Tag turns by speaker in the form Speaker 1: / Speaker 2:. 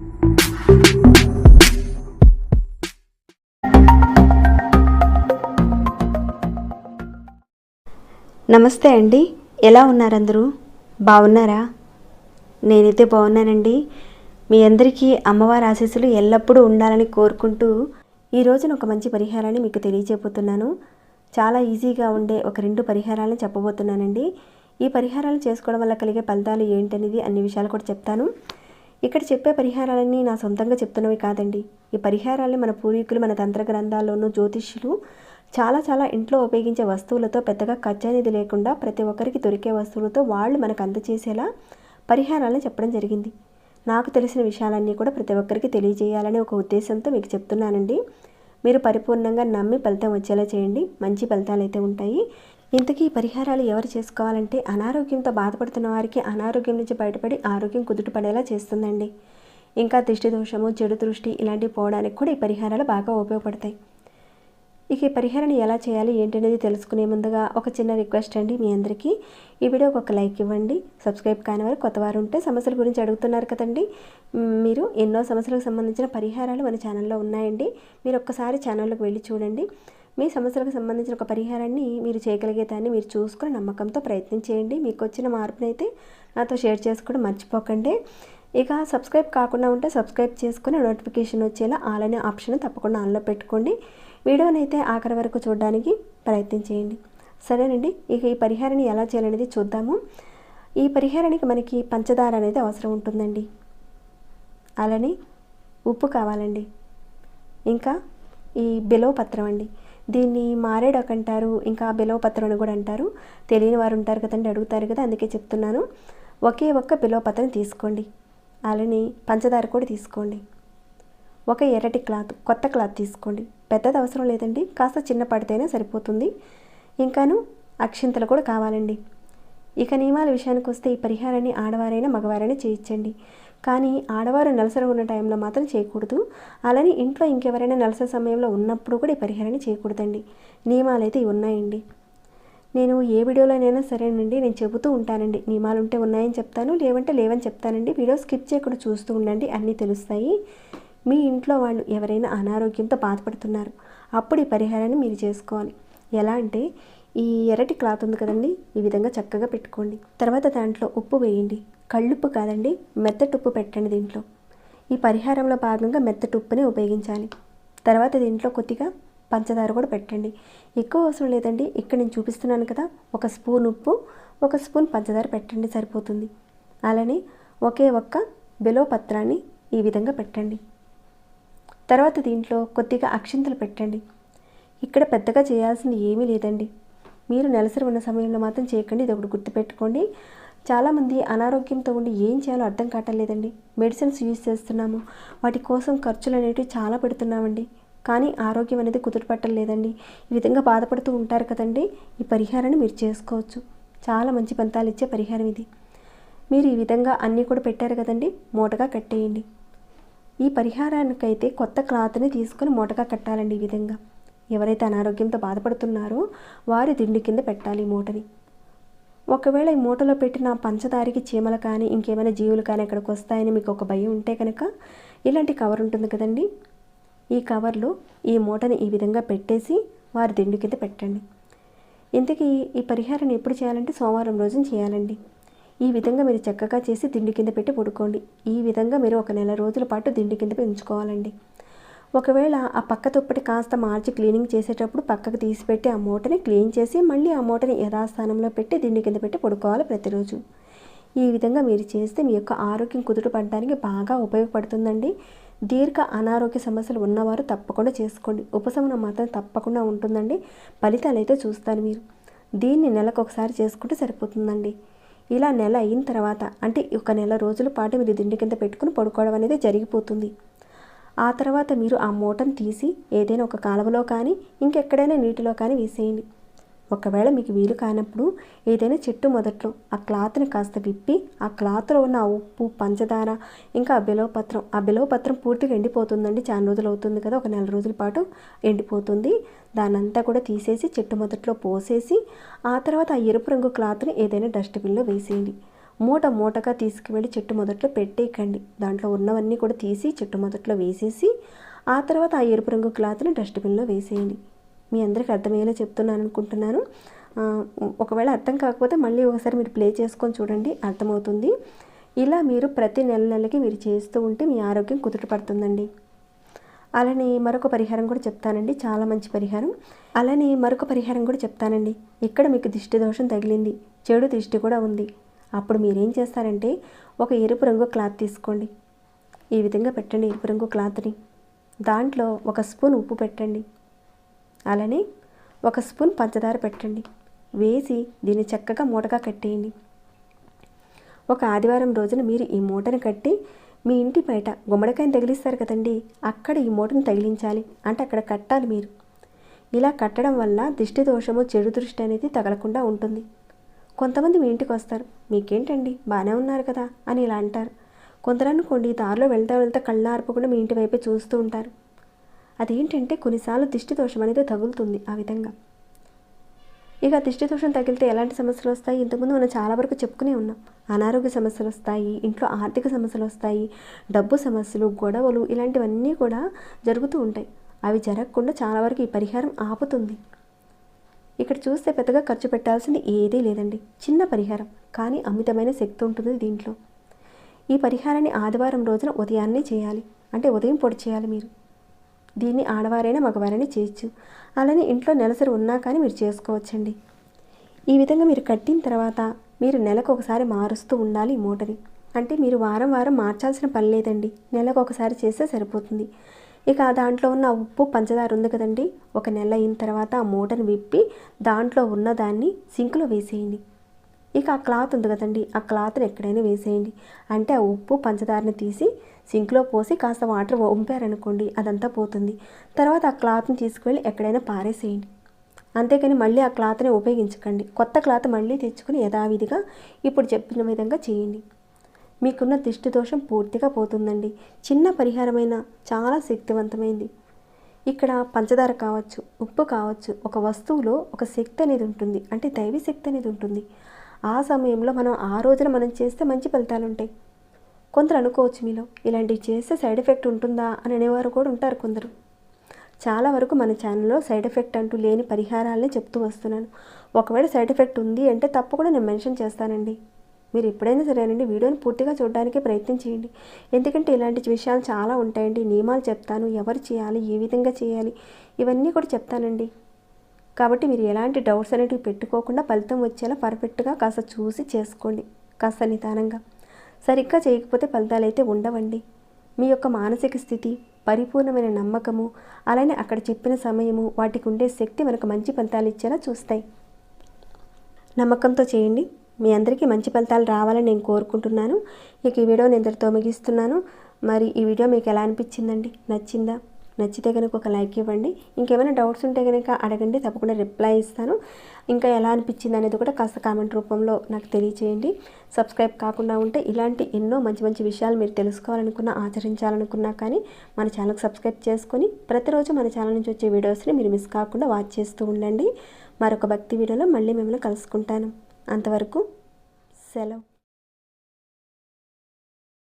Speaker 1: నమస్తే అండి. ఎలా ఉన్నారందరూ? బాగున్నారా? నేనైతే బాగున్నానండి. మీ అందరికీ అమ్మవారి ఆశీస్సులు ఎల్లప్పుడూ ఉండాలని కోరుకుంటూ ఈ రోజున ఒక మంచి పరిహారాన్ని మీకు తెలియజేయబోతున్నాను. చాలా ఈజీగా ఉండే ఒక రెండు పరిహారాలను చెప్పబోతున్నానండి. ఈ పరిహారాలు చేసుకోవడం వల్ల కలిగే ఫలితాలు ఏంటనేది అన్ని విషయాలు కూడా చెప్తాను. ఇక్కడ చెప్పే పరిహారాలన్నీ నా సొంతంగా చెప్తున్నవి కాదండి. ఈ పరిహారాలని మన పూర్వీకులు మన తంత్ర గ్రంథాల్లోనూ జ్యోతిష్యులు చాలా చాలా ఇంట్లో ఉపయోగించే వస్తువులతో పెద్దగా ఖర్చు అనేది లేకుండా ప్రతి ఒక్కరికి దొరికే వస్తువులతో వాళ్ళు మనకు అందచేసేలా పరిహారాలను చెప్పడం జరిగింది. నాకు తెలిసిన విషయాలన్నీ కూడా ప్రతి ఒక్కరికి తెలియజేయాలనే ఒక ఉద్దేశంతో మీకు చెప్తున్నానండి. మీరు పరిపూర్ణంగా నమ్మి ఫలితం వచ్చేలా చేయండి. మంచి ఫలితాలు అయితే ఉంటాయి. ఇంతకీ పరిహారాలు ఎవరు చేసుకోవాలంటే అనారోగ్యంతో బాధపడుతున్న వారికి అనారోగ్యం నుంచి బయటపడి ఆరోగ్యం కుదుట పడేలా చేస్తుందండి. ఇంకా దృష్టి దోషము చెడు దృష్టి ఇలాంటివి పోవడానికి కూడా ఈ పరిహారాలు బాగా ఉపయోగపడతాయి. ఇక ఈ పరిహారాన్ని ఎలా చేయాలి ఏంటనేది తెలుసుకునే ముందుగా ఒక చిన్న రిక్వెస్ట్ అండి మీ అందరికీ. ఈ వీడియోకి ఒక లైక్ ఇవ్వండి. సబ్స్క్రైబ్ కాని వారు కొత్త వారు ఉంటే సమస్యల గురించి అడుగుతున్నారు కదండి. మీరు ఎన్నో సమస్యలకు సంబంధించిన పరిహారాలు మన ఛానల్లో ఉన్నాయండి. మీరు ఒక్కసారి ఛానల్లోకి వెళ్ళి చూడండి. మీ సమస్యలకు సంబంధించిన ఒక పరిహారాన్ని మీరు చేయగలిగే దాన్ని మీరు చూసుకుని నమ్మకంతో ప్రయత్నం చేయండి. మీకు వచ్చిన మార్పునైతే నాతో షేర్ చేసుకోవడం మర్చిపోకండి. ఇక సబ్స్క్రైబ్ కాకుండా ఉంటే సబ్స్క్రైబ్ చేసుకుని నోటిఫికేషన్ వచ్చేలా ఆల్ అనే ఆప్షన్ తప్పకుండా ఆన్లో పెట్టుకోండి. వీడియోనైతే ఆఖరి వరకు చూడడానికి ప్రయత్నం చేయండి. సరేనండి ఇక ఈ పరిహారాన్ని ఎలా చేయాలనేది చూద్దాము. ఈ పరిహారానికి మనకి పంచదార అనేది అవసరం ఉంటుందండి. అలానే ఉప్పు కావాలండి. ఇంకా ఈ బిలవ పత్రం అండి. దీన్ని మారేడాకు అంటారు ఇంకా బిలవపత్రం అని కూడా అంటారు. తెలియని వారు ఉంటారు కదండి అడుగుతారు కదా అందుకే చెప్తున్నాను. ఒకే ఒక్క బిలవపత్రం తీసుకోండి. అలానే పంచదార కూడా తీసుకోండి. ఒక ఎర్రటి క్లాత్ కొత్త క్లాత్ తీసుకోండి. పెద్దది అవసరం లేదండి కాస్త చిన్న పడితేనే సరిపోతుంది. ఇంకాను అక్షింతలు కూడా కావాలండి. ఇక నియమాల విషయానికి వస్తే ఈ పరిహారాన్ని ఆడవారైనా మగవారైనా చేయించండి. కానీ ఆడవారు నలసర ఉన్న టైంలో మాత్రం చేయకూడదు. అలానే ఇంట్లో ఇంకెవరైనా నలసర సమయంలో ఉన్నప్పుడు కూడా ఈ పరిహారాన్ని చేయకూడదండి. నియమాలు అయితే ఉన్నాయండి. నేను ఏ వీడియోలోనైనా సరేనండి నేను చెబుతూ ఉంటానండి. నియమాలు ఉంటే ఉన్నాయని చెప్తాను లేవంటే లేవని చెప్తానండి. వీడియో స్కిప్ చేయకుండా చూస్తూ ఉండండి అన్నీ తెలుస్తాయి. మీ ఇంట్లో వాళ్ళు ఎవరైనా అనారోగ్యంతో బాధపడుతున్నారు అప్పుడు ఈ పరిహారాన్ని మీరు చేసుకోవాలి. ఎలా అంటే ఈ ఎర్రటి క్లాత్ ఉంది కదండి ఈ విధంగా చక్కగా పెట్టుకోండి. తర్వాత దాంట్లో ఉప్పు వేయండి. కళ్ళుప్పు కాదండి మెత్తటుప్పు పెట్టండి దీంట్లో. ఈ పరిహారంలో భాగంగా మెత్తటుప్పునే ఉపయోగించాలి. తర్వాత దీంట్లో కొద్దిగా పంచదార కూడా పెట్టండి. ఎక్కువ అవసరం లేదండి ఇక్కడ నేను చూపిస్తున్నాను కదా ఒక స్పూన్ ఉప్పు ఒక స్పూన్ పంచదార పెట్టండి సరిపోతుంది. అలానే ఒకే ఒక్క బెలో పత్రాన్ని ఈ విధంగా పెట్టండి. తర్వాత దీంట్లో కొద్దిగా అక్షింతలు పెట్టండి. ఇక్కడ పెద్దగా చేయాల్సింది ఏమీ లేదండి. మీరు నెలసరి ఉన్న సమయంలో మాత్రం చేయకండి ఇది ఒకటి గుర్తుపెట్టుకోండి. చాలామంది అనారోగ్యంతో ఉండి ఏం చేయాలో అర్థం కావట్లేదండి మెడిసిన్స్ యూజ్ చేస్తున్నాము. వాటి కోసం ఖర్చులు అనేవి చాలా పెడుతున్నామండి. కానీ ఆరోగ్యం అనేది కుదుటపట్టం లేదండి. ఈ విధంగా బాధపడుతూ ఉంటారు కదండి. ఈ పరిహారాన్ని మీరు చేసుకోవచ్చు. చాలా మంచి ఫలితాలు ఇచ్చే పరిహారం ఇది. మీరు ఈ విధంగా అన్నీ కూడా పెట్టారు కదండి. మూటగా కట్టేయండి. ఈ పరిహారానికైతే కొత్త క్లాత్ని తీసుకొని మూటగా కట్టాలండి ఈ విధంగా. ఎవరైతే అనారోగ్యంతో బాధపడుతున్నారో వారి దిండు కింద పెట్టాలి ఈ మూటని. ఒకవేళ ఈ మూటలో పెట్టిన పంచదారికి చీమలు కానీ ఇంకేమైనా జీవులు కానీ అక్కడికి వస్తాయని మీకు ఒక భయం ఉంటే కనుక ఇలాంటి కవర్ ఉంటుంది కదండి. ఈ కవర్లో ఈ మూటని ఈ విధంగా పెట్టేసి వారి దిండు కింద పెట్టండి. ఇంతకీ ఈ పరిహారాన్ని ఎప్పుడు చేయాలంటే సోమవారం రోజున చేయాలండి. ఈ విధంగా మీరు చక్కగా చేసి దిండు కింద పెట్టి పడుకోండి. ఈ విధంగా మీరు ఒక నెల రోజుల పాటు దిండు కింద పెంచుకోవాలండి. ఒకవేళ ఆ పక్క తుప్పటి కాస్త మార్చి క్లీనింగ్ చేసేటప్పుడు పక్కకు తీసిపెట్టి ఆ మూటని క్లీన్ చేసి మళ్ళీ ఆ మూటని యథాస్థానంలో పెట్టి దిండు కింద పెట్టి పడుకోవాలి ప్రతిరోజు. ఈ విధంగా మీరు చేస్తే మీ యొక్క ఆరోగ్యం కుదుట పడడానికి బాగా ఉపయోగపడుతుందండి. దీర్ఘ అనారోగ్య సమస్యలు ఉన్నవారు తప్పకుండా చేసుకోండి. ఉపశమనం మాత్రం తప్పకుండా ఉంటుందండి. ఫలితాలు అయితే చూస్తారు మీరు. దీన్ని నెలకు ఒకసారి చేసుకుంటే సరిపోతుందండి. ఇలా నెల అయిన తర్వాత అంటే ఒక నెల రోజుల పాటు మీరు దిండి కింద పెట్టుకుని పడుకోవడం అనేది జరిగిపోతుంది. ఆ తర్వాత మీరు ఆ మూటను తీసి ఏదైనా ఒక కాలువలో కానీ ఇంకెక్కడైనా నీటిలో కానీ వేసేయండి. ఒకవేళ మీకు వీలు కానప్పుడు ఏదైనా చెట్టు మొదట్లో ఆ క్లాత్ని కాస్త విప్పి ఆ క్లాత్లో ఉన్న ఉప్పు పంచదార ఇంకా ఆ పత్రం ఆ బిలవపత్రం పూర్తిగా ఎండిపోతుందండి. చాలా రోజులు అవుతుంది కదా ఒక నెల రోజుల పాటు ఎండిపోతుంది. దానంతా కూడా తీసేసి చెట్టు మొదట్లో పోసేసి ఆ తర్వాత ఆ ఎరుపు రంగు క్లాత్ని ఏదైనా డస్ట్బిన్లో వేసేయండి. మూట మూటగా తీసుకువెళ్ళి చెట్టు మొదట్లో పెట్టేయకండి. దాంట్లో ఉన్నవన్నీ కూడా తీసి చెట్టు మొదట్లో వేసేసి ఆ తర్వాత ఆ ఎరుపు రంగు క్లాత్ని డస్ట్బిన్లో వేసేయండి. మీ అందరికీ అర్థమయ్యేలా చెప్తున్నాను అనుకుంటున్నాను ఒకవేళ అర్థం కాకపోతే మళ్ళీ ఒకసారి మీరు ప్లే చేసుకొని చూడండి అర్థమవుతుంది. ఇలా మీరు ప్రతి నెల నెలకి మీరు చేస్తూ ఉంటే మీ ఆరోగ్యం కుదుటపడుతుందండి అలానే మరొక పరిహారం కూడా చెప్తానండి. చాలా మంచి పరిహారం. అలానే మరొక పరిహారం కూడా చెప్తానండి. ఇక్కడ మీకు దిష్టి దోషం తగిలింది. చెడు దిష్టి కూడా ఉంది. అప్పుడు మీరేం చేస్తారంటే ఒక ఎరుపు రంగు క్లాత్ తీసుకోండి. ఈ విధంగా పెట్టండి ఎరుపు రంగు క్లాత్ని. దాంట్లో ఒక స్పూన్ ఉప్పు పెట్టండి. అలానే ఒక స్పూన్ పంచదార పెట్టండి. వేసి దీన్ని చక్కగా మూటగా కట్టేయండి. ఒక ఆదివారం రోజున మీరు ఈ మూటను కట్టి మీ ఇంటి బయట గుమ్మడికాయని తగిలిస్తారు కదండి అక్కడ ఈ మూటను తగిలించాలి. అంటే అక్కడ కట్టాలి మీరు. ఇలా కట్టడం వల్ల దిష్టి దోషము చెడు దృష్టి అనేది తగలకుండా ఉంటుంది. కొంతమంది మీ ఇంటికి వస్తారు. మీకేంటండి? బాగానే ఉన్నారు కదా? అని ఇలా అంటారు. కొందరు అనుకోండి దారిలో వెళ్తా వెళ్తా కళ్ళార్పకుండా మీ ఇంటి వైపే చూస్తూ ఉంటారు. అదేంటంటే కొన్నిసార్లు దిష్టి దోషం అనేది తగులుతుంది ఆ విధంగా. ఇక దిష్టి దోషం తగిలితే ఎలాంటి సమస్యలు వస్తాయి? ఇంతకుముందు మనం చాలా వరకు చెప్పుకునే ఉన్నాం. అనారోగ్య సమస్యలు వస్తాయి ఇంట్లో ఆర్థిక సమస్యలు వస్తాయి డబ్బు సమస్యలు గొడవలు ఇలాంటివన్నీ కూడా జరుగుతూ ఉంటాయి. అవి జరగకుండా చాలా వరకు ఈ పరిహారం ఆపుతుంది. ఇక్కడ చూస్తే పెద్దగా ఖర్చు పెట్టాల్సింది ఏదీ లేదండి. చిన్న పరిహారం. కానీ అమితమైన శక్తి ఉంటుంది దీంట్లో. ఈ పరిహారాన్ని ఆదివారం రోజున ఉదయాన్నే చేయాలి. అంటే ఉదయం పొడి చేయాలి మీరు. దీన్ని ఆడవారైనా మగవారైనా చేయొచ్చు. అలానే ఇంట్లో నెలసరి ఉన్నా కానీ మీరు చేసుకోవచ్చండి. ఈ విధంగా మీరు కట్టిన తర్వాత మీరు నెలకు ఒకసారి మారుస్తూ ఉండాలి ఈ మూటని అంటే మీరు వారం వారం మార్చాల్సిన పని లేదండి. నెలకు ఒకసారి చేస్తే సరిపోతుంది. ఇక దాంట్లో ఉన్న ఉప్పు పంచదార ఉంది కదండి. ఒక నెల అయిన తర్వాత ఆ మూటను విప్పి దాంట్లో ఉన్న దాన్ని సింకులో వేసేయండి. ఇక ఆ క్లాత్ ఉంది కదండి ఆ క్లాత్ని ఎక్కడైనా వేసేయండి. అంటే ఆ ఉప్పు పంచదారని తీసి సింక్లో పోసి కాస్త వాటర్ వంపారనుకోండి అదంతా పోతుంది. తర్వాత ఆ క్లాత్ని తీసుకువెళ్ళి ఎక్కడైనా పారేసేయండి. అంతేకాని మళ్ళీ ఆ క్లాత్ని ఉపయోగించకండి. కొత్త క్లాత్ మళ్ళీ తెచ్చుకుని యథావిధిగా ఇప్పుడు చెప్పిన విధంగా చేయండి. మీకున్న దిష్టి దోషం పూర్తిగా పోతుందండి. చిన్న పరిహారమైన చాలా శక్తివంతమైంది. ఇక్కడ పంచదార కావచ్చు ఉప్పు కావచ్చు ఒక వస్తువులో ఒక శక్తి అనేది ఉంటుంది. అంటే దైవీ శక్తి అనేది ఉంటుంది. ఆ సమయంలో మనం ఆ రోజున మనం చేస్తే మంచి ఫలితాలు ఉంటాయి కొందరు అనుకోవచ్చు మీలో ఇలాంటివి చేస్తే సైడ్ ఎఫెక్ట్ ఉంటుందా? అని అనేవారు కూడా ఉంటారు కొందరు. చాలా వరకు మన ఛానల్లో సైడ్ ఎఫెక్ట్ అంటూ లేని పరిహారాలనే చెప్తూ వస్తున్నాను. ఒకవేళ సైడ్ ఎఫెక్ట్ ఉంది అంటే తప్పకుండా నేను మెన్షన్ చేస్తానండి. మీరు ఎప్పుడైనా సరేనండి వీడియోని పూర్తిగా చూడడానికి ప్రయత్నం చేయండి. ఎందుకంటే ఇలాంటి విషయాలు చాలా ఉంటాయండి. నియమాలు చెప్తాను. ఎవరు చేయాలి? ఏ విధంగా చేయాలి? ఇవన్నీ కూడా చెప్తానండి. కాబట్టి మీరు ఎలాంటి డౌట్స్ అనేటివి పెట్టుకోకుండా ఫలితం వచ్చేలా పర్ఫెక్ట్గా కాస్త చూసి చేసుకోండి. కాస్త నిదానంగా. సరిగ్గా చేయకపోతే ఫలితాలు అయితే ఉండవండి. మీ యొక్క మానసిక స్థితి పరిపూర్ణమైన నమ్మకము అలానే అక్కడ చెప్పిన సమయము వాటికి ఉండే శక్తి మనకు మంచి ఫలితాలు ఇచ్చేలా చూస్తాయి. నమ్మకంతో చేయండి. మీ అందరికీ మంచి ఫలితాలు రావాలని నేను కోరుకుంటున్నాను. ఇక ఈ వీడియో నేను ఇంతటితో ముగిస్తున్నాను. మరి ఈ వీడియో మీకు ఎలా అనిపించిందండి? నచ్చిందా? నచ్చితే కనుక ఒక లైక్ ఇవ్వండి. ఇంకేమైనా డౌట్స్ ఉంటే కనుక అడగండి. తప్పకుండా రిప్లై ఇస్తాను. ఇంకా ఎలా అనిపించింది అనేది కూడా కాస్త కామెంట్ రూపంలో నాకు తెలియచేయండి. సబ్స్క్రైబ్ కాకుండా ఉంటే ఇలాంటి ఎన్నో మంచి మంచి విషయాలు మీరు తెలుసుకోవాలనుకున్నా ఆచరించాలనుకున్నా కానీ మన ఛానల్కి సబ్స్క్రైబ్ చేసుకొని ప్రతిరోజు మన ఛానల్ నుంచి వచ్చే వీడియోస్ని మీరు మిస్ కాకుండా వాచ్ చేస్తూ ఉండండి. మరొక భక్తి వీడియోలో మళ్ళీ మిమ్మల్ని కలుసుకుంటాను. అంతవరకు సెలవు.